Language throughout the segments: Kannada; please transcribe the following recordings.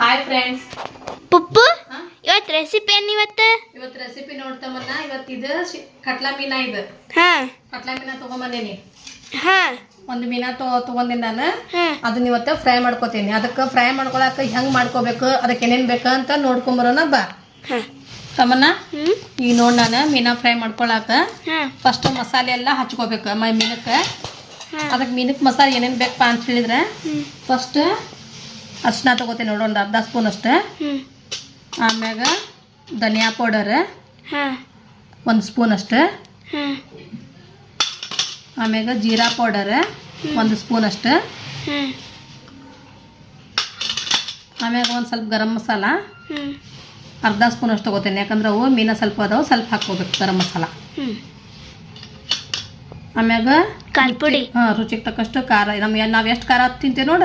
ಹಾಯ್ ಫ್ರೆಂಡ್ಸ್ ಪುಪ್ಪು ಇವತ್ತು ರೆಸಿಪಿ ಏನು ಇವತ್ತು? ಇವತ್ತು ರೆಸಿಪಿ ನೋಡ್ತಮ್ಮನ್ನ ಇವತ್ತು ಇದು ಕಟ್ಲಾ ಮೀನಾ ಇದು. ಹಾಂ. ಕಟ್ಲಾ ಮೀನಾ ತೊಗೊಂಬಂದೇನಿ ಹಾಂ. ಒಂದು ಮೀನಾ ತೊಗೊಂಡಿನಿ ನಾನು. ಅದನ್ನ ಇವತ್ತು ಫ್ರೈ ಮಾಡ್ಕೋತೀನಿ. ಅದಕ್ಕೆ ಫ್ರೈ ಮಾಡ್ಕೊಳಕ ಹೆಂಗೆ ಮಾಡ್ಕೋಬೇಕು ಅದಕ್ಕೆ ಏನೇನು ಬೇಕು ಅಂತ ನೋಡ್ಕೊಂಬರೋಣ ಬಾ. ತಮ್ಮನ್ನ ಈಗ ನೋಡಿ ನಾನು ಮೀನಾ ಫ್ರೈ ಮಾಡ್ಕೊಳಕ ಫಸ್ಟ್ ಮಸಾಲೆ ಎಲ್ಲ ಹಚ್ಕೋಬೇಕು ಮೈ ಮೀನಕ್ಕೆ. ಅದಕ್ಕೆ ಮೀನಕ್ಕೆ ಮಸಾಲೆ ಏನೇನು ಬೇಕಪ್ಪ ಅಂತ ಹೇಳಿದ್ರೆ ಫಸ್ಟ್ ಅರ್ಶಿನ ತಗೋತೀನಿ ನೋಡಿ ಒಂದು ಅರ್ಧ ಸ್ಪೂನ್ ಅಷ್ಟೇ. ಆಮ್ಯಾಗ ಧನಿಯಾ ಪೌಡರ್ ಒಂದು ಸ್ಪೂನ್ ಅಷ್ಟೇ. ಆಮ್ಯಾಗ ಜೀರಾ ಪೌಡರ್ ಒಂದು ಸ್ಪೂನ್ ಅಷ್ಟೇ. ಆಮ್ಯಾಗ ಒಂದು ಸ್ವಲ್ಪ ಗರಂ ಮಸಾಲ ಅರ್ಧ ಸ್ಪೂನ್ ಅಷ್ಟು ತಗೋತೀನಿ. ಯಾಕಂದ್ರೆ ಅವು ಮೀನ ಸ್ವಲ್ಪ ಅದಾವೆ ಸ್ವಲ್ಪ ಹಾಕ್ಕೋಬೇಕು ಗರಂ ಮಸಾಲ. ಆಮ್ಯಾಗ? ಖಾರ ಪುಡಿ. ಹಾಂ ರುಚಿಗೆ ತಕ್ಕಷ್ಟು ಖಾರ. ನಮ್ಗೆ ನಾವು ಎಷ್ಟು ಖಾರ ತಿಂತೇವೆ ನೋಡ?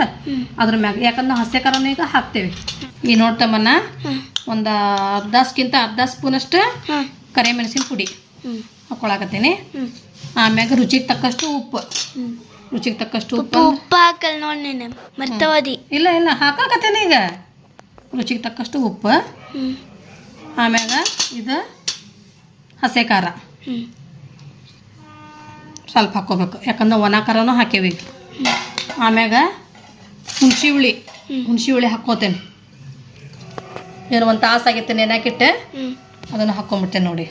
ಅದ್ರ ಮ್ಯಾಗ. ಯಾಕಂದ್ರೆ ನಾವು ಹಸಿ ಖಾರನ ಈಗ ಹಾಕ್ತೇವೆ. ಈ ನೋಡ್ತಮ್ಮನ ಒಂದ ಅರ್ಧಕ್ಕಿಂತ ಅರ್ಧ ಸ್ಪೂನ್ ಅಷ್ಟು ಮೆಣಸಿನ ಕರಿಮೆಣಸಿನ ಪುಡಿ ಹಾಕೊಳಕತ್ತೇನೆ. ಆಮ್ಯಾಗ ರುಚಿಗೆ ತಕ್ಕಷ್ಟು ಉಪ್ಪು. ರುಚಿಗೆ ತಕ್ಕಷ್ಟು ಉಪ್ಪು ಉಪ್ಪು ಉಪ್ಪು ಹಾಕಲ್ ನೋಡಿ ನೀನು. ಇಲ್ಲ ಇಲ್ಲ. ಹಾಕಾಕತ್ತೇನೆ ಈಗ. ರುಚಿಗೆ ತಕ್ಕಷ್ಟು ಉಪ್ಪು. ಆಮ್ಯಾಗ ಇದು ಹಸೆ ಖಾರ. ಸ್ವಲ್ಪ ಹಾಕೋಬೇಕು. ಯಾಕಂದ್ರೆ ಒಣ ಖಾರನೂ ಹಾಕೇವಿ ಆಮ್ಯಾಗ ಹುಣಸಿ ಹುಳಿ ಹುಣ್ಸಿ ಹುಳಿ ಹಾಕೋತೇನೆ ಏನು ಒಂದು ತಾಸು ಆಗೈತೆ ನೆನಕಿಟ್ಟೆ ಅದನ್ನು ಹಾಕ್ಕೊಂಬಿಡ್ತೇನೆ ನೋಡಿ.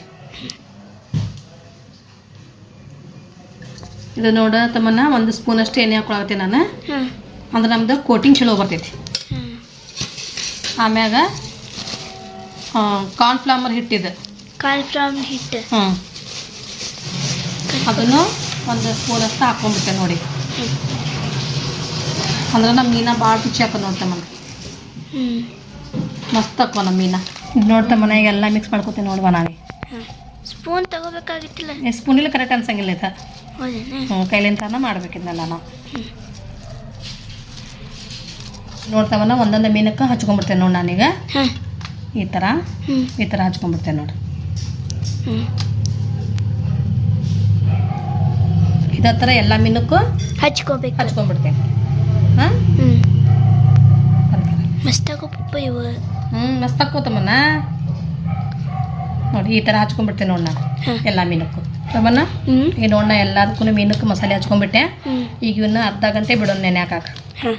ಇದು ನೋಡ ತಮ್ಮನ್ನ ಒಂದು ಸ್ಪೂನ್ ಅಷ್ಟು ಎಣ್ಣೆ ಹಾಕೊಳಕತ್ತೆ ನಾನು. ಅಂದ್ರೆ ನಮ್ದು ಕೋಟಿಂಗ್ ಚಲೋ ಬರ್ತೈತಿ. ಆಮ್ಯಾಗ ಕಾರ್ನ್ಫ್ಲಾಮರ್ ಹಿಟ್ಟಿದೆ. ಕಾರ್ನ್ಫ್ಲಾಮರ್ ಹಿಟ್ಟು. ಹ್ಞೂ ಅದನ್ನು ಒಂದು ಸ್ಪೂನ್ ಅಷ್ಟು ಹಾಕ್ಕೊಂಡ್ಬಿಟ್ಟೆ ನೋಡಿ. ಅಂದ್ರೆ ನಮ್ಮ ಮೀನ ಭಾಳ ರುಚಿ ಹಾಕೋ ನೋಡ್ತಮ್ಮನ ಹ್ಞೂ ಮಸ್ತ್ ಹಾಕೋ ನಮ್ಮ ಮೀನ. ನೋಡ್ತಾ ನೋಡ್ತಮ್ಮನ ಈಗ ಎಲ್ಲ ಮಿಕ್ಸ್ ಮಾಡ್ಕೊತೀನಿ ನೋಡುವ ನಾವೇ. ಸ್ಪೂನ್ ತಗೋಬೇಕಾಗಿತ್ತಿಲ್ಲ? ಸ್ಪೂನಿಲ್ಲ ಕರೆಕ್ಟ್ ಅನ್ಸಂಗಿಲ್ಲ ಆಯ್ತಾ? ಹ್ಞೂ ಕೈಲಿಂತಾನ ಮಾಡ್ಬೇಕಿದ್ನಲ್ಲ ನಾವು. ನೋಡ್ತಮ್ಮನ ಒಂದೊಂದು ಮೀನಕ್ಕೆ ಹಚ್ಕೊಂಡ್ಬಿಡ್ತೇನೆ ನೋಡಿ ನಾನೀಗ. ಹಾಂ. ಈ ಥರ ಈ ಥರ ಹಚ್ಕೊಂಡ್ಬಿಡ್ತೇನೆ ನೋಡಿ. ಹ್ಞೂ ಇದೇ ಥರ ಎಲ್ಲ ಮೀನಕ್ಕೂ ಹಚ್ಕೋಬೇಕು. ಹಚ್ಕೊಂಡ್ಬಿಡ್ತೇನೆ. ಹಾಂ? ಹ್ಞೂ ಮಸ್ತಾಗೋ ಪಪ್ಪ ಇವು. ಹ್ಞೂ ಮಸ್ತ್ ಹಾಕೋತಮ್ಮನ ನೋಡಿ ಈ ಥರ ಹಚ್ಕೊಂಡ್ಬಿಡ್ತೇನೆ ನೋಡಿ ಎಲ್ಲ ಮೀನಕ್ಕೂ. ತಮ್ಮನ ಈ ನೋಣ್ಣ ನೋಡೋಣ ಎಲ್ಲದಕ್ಕೂ ಮೀನಕ್ಕೆ ಮಸಾಲೆ ಹಚ್ಕೊಂಡ್ಬಿಟ್ಟೆ. ಈಗ ಇವನ್ನ ಅರ್ಧ ಗಂಟೆ ಬಿಡೋಣ ನೆನೆ ಹಾಕಾಕ. ಹಾಂ.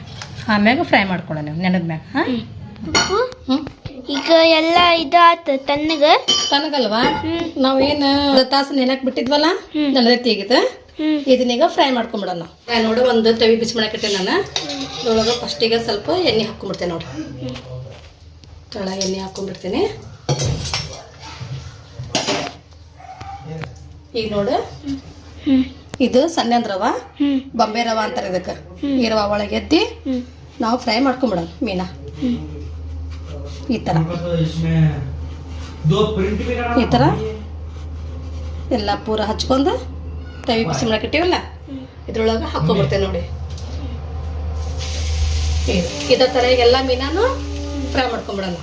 ಆಮ್ಯಾಗ ಫ್ರೈ ಮಾಡ್ಕೊಳ್ಳೋಣ ನೆನೆದ ಮ್ಯಾಗ. ಹಾಂ? ಈಗ ಎಲ್ಲ ಇದಾತ ತಣ್ಣಗೆ. ತನಗಲ್ವಾ ನಾವೇನು ತಾಸು ನೆನಕ್ ಬಿಟ್ಟಿದ್ವಲ್ಲ? ನನ್ನ ರೀತಿ ಇದನ್ನೀಗ ಫ್ರೈ ಮಾಡ್ಕೊಂಬಿಡೋಣ. ನಾನು ನೋಡು ಒಂದು ತವಿ ಬಿಸಿ ಮಾಡಾಕಿಟ್ಟೆ ನಾನು. ಅದ್ರೊಳಗೆ ಫಸ್ಟಿಗೆ ಸ್ವಲ್ಪ ಎಣ್ಣೆ ಹಾಕ್ಕೊಂಬಿಡ್ತೇನೆ ನೋಡಿ. ತಳ ಎಣ್ಣೆ ಹಾಕ್ಕೊಂಬಿಡ್ತೀನಿ ಈಗ ನೋಡು. ಇದು ಸಣ್ಣ ರವ. ಬೊಂಬೆ ರವ ಅಂತಾರೆ ಇದಕ್ಕೆ. ಈ ರವ ಒಳಗೆ ಎದ್ದು ನಾವು ಫ್ರೈ ಮಾಡ್ಕೊಂಬಿಡೋಣ ಮೀನಾ. ಈ ಥರ ಈ ಥರ ಎಲ್ಲ ಪೂರ ಹಚ್ಕೊಂಡು ತವಿ ಬಿಸಿ ಮಾಡಕಟ್ಟಿವಲ್ಲ ಇದ್ರೊಳಗೆ ಹಾಕ್ಕೊಂಡ್ಬಿಡ್ತೇವೆ ನೋಡಿ. ಇದ ಥರ ಎಲ್ಲ ಮೀನಾನು ಫ್ರೈ ಮಾಡ್ಕೊಂಬಿಡೋಣ.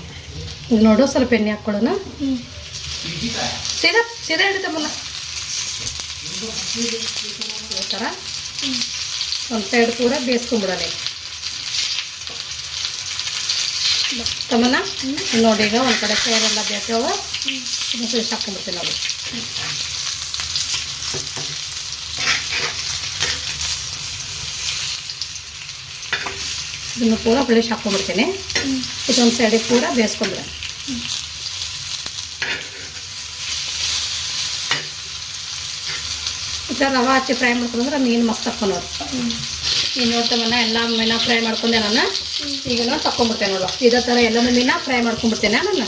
ಇದು ನೋಡು ಸ್ವಲ್ಪ ಎಣ್ಣೆ ಹಾಕ್ಕೊಳ್ಳೋಣ. ಹ್ಞೂ ಸೀದಾ ಸೀದಾ ಹಿಡಿತಮ್ಮಲ್ಲ ಈ ಥರ ಒಂದು ಸೈಡ್ ಕೂಡ ಬೇಯಿಸ್ಕೊಂಬಿಡೋಣ. ತಮ್ಮನ ನೋಡಿ ಈಗ ಒಂದು ಕಡೆ ಸೇರೆಲ್ಲ ಬೇಕವ ಹಾಕೊಂಡ್ಬಿಡ್ತೀನಿ ನೋಡಿ. ಇದನ್ನು ಕೂಡ ಫ್ರೆಶ್ ಹಾಕೊಂಡ್ಬಿಡ್ತೀನಿ ಇದೊಂದು ಸೈಡಿಗೆ ಪೂರ ಬೇಯಿಸ್ಕೊಂಡ್ಬಿಡ ಈ ಥರ ರವೆ ಹಚ್ಚಿ ಫ್ರೈ ಮಾಡ್ಕೊಂಡ್ರೆ ಮೀನು ಮಸ್ತ್ ಹಾಕ್ಕೊಂಡು ಈಗ ಮನ ಎಲ್ಲ ಮೀನ ಫ್ರೈ ಮಾಡ್ಕೊಂಡೆ ನಾನು. ಈಗ ನಾನು ತಕ್ಕೊಂಡ್ಬಿಡ್ತೇನೆ ನೋಡು. ಇದೇ ಥರ ಎಲ್ಲನೂ ಮೀನ ಫ್ರೈ ಮಾಡ್ಕೊಂಡ್ಬಿಡ್ತೇನೆ ನಾನು.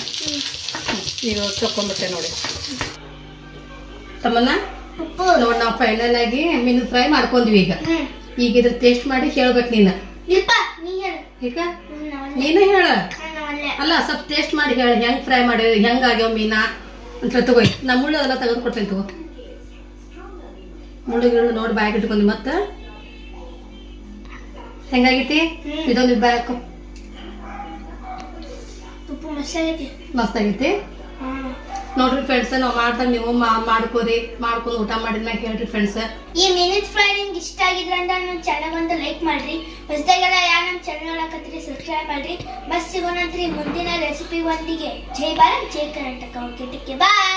ಈಗ ತಕ್ಕೊಂಡ್ಬಿಡ್ತೇನೆ ನೋಡಿ. ತಮ್ಮನ್ನ ನೋಡಿ ನಾವು ಫೈನಲ್ ಆಗಿ ಮೀನು ಫ್ರೈ ಮಾಡ್ಕೊಂಡ್ವಿ ಈಗ. ಈಗ ಇದ್ರ ಟೇಸ್ಟ್ ಮಾಡಿ ಕೇಳ್ಬೇಕು ನೀನು. ಈಗ ನೀನು ಹೇಳ. ಅಲ್ಲ. ಸ್ವಲ್ಪ ಟೇಸ್ಟ್ ಮಾಡಿ ಹೇಳ ಹೆಂಗ್ ಫ್ರೈ ಮಾಡಿ ಹೆಂಗ್ ಆಗ್ಯಾವ ಮೀನಾ? ಅಂತ ತಗೋ. ನಾ ಮುಳ್ಳು ಅದೆಲ್ಲ ತೆಗೆದು ಕೊಡ್ತೇನೆ ತಗೋ. ಮುಳ್ಳು ಗಿಳ್ಳು ನೋಡಿ ಬ್ಯಾಗ್ ಇಟ್ಕೊಂಡಿ ಮತ್ತೆ. ಹೆಂಗಾಗೈತಿ? ಇದೊಂದು ಬ್ಯಾಗ್ ಮಸ್ತ್ ಆಗೈತಿ. ಮಸ್ತ್ ಆಗೈತಿ. ಹಾಂ ನೋಡ್ರಿ ಫ್ರೆಂಡ್ಸ್ ನಾವು ಮಾಡ್ದಾಗ ನೀವು ಮಾಡ್ಕೋರಿ, ಮಾಡ್ಕೊಂಡು ಊಟ ಮಾಡಿದ್ಮ್ಯಾಗ ಹೇಳ್ರಿ ಫ್ರೆಂಡ್ಸ್ ಈ ಮಿನಿಟ್ ಫ್ರೈ ನಿಮ್ಗೆ ಇಷ್ಟ ಆಗಿದ್ರೆ ಅಂತ ನಮ್ಮ ಚಾನಲ್ ಒಂದು ಲೈಕ್ ಮಾಡ್ರಿ. ಹೊಸದಾಗೆಲ್ಲ ಯಾರು ನಮ್ಮ ಚಾನಲ್ ನೋಡಕತ್ತೀರಿ ಸಬ್ಸ್ಕ್ರೈಬ್ ಮಾಡ್ರಿ. ಮತ್ತೆ ಸಿಗೋಣಂತ್ರಿ ಮುಂದಿನ ರೆಸಿಪಿ ಒಂದಿಗೆ. ಜೈ ಭಾರತ್, ಜೈ ಕರ್ನಾಟಕ. ಬಾಯ್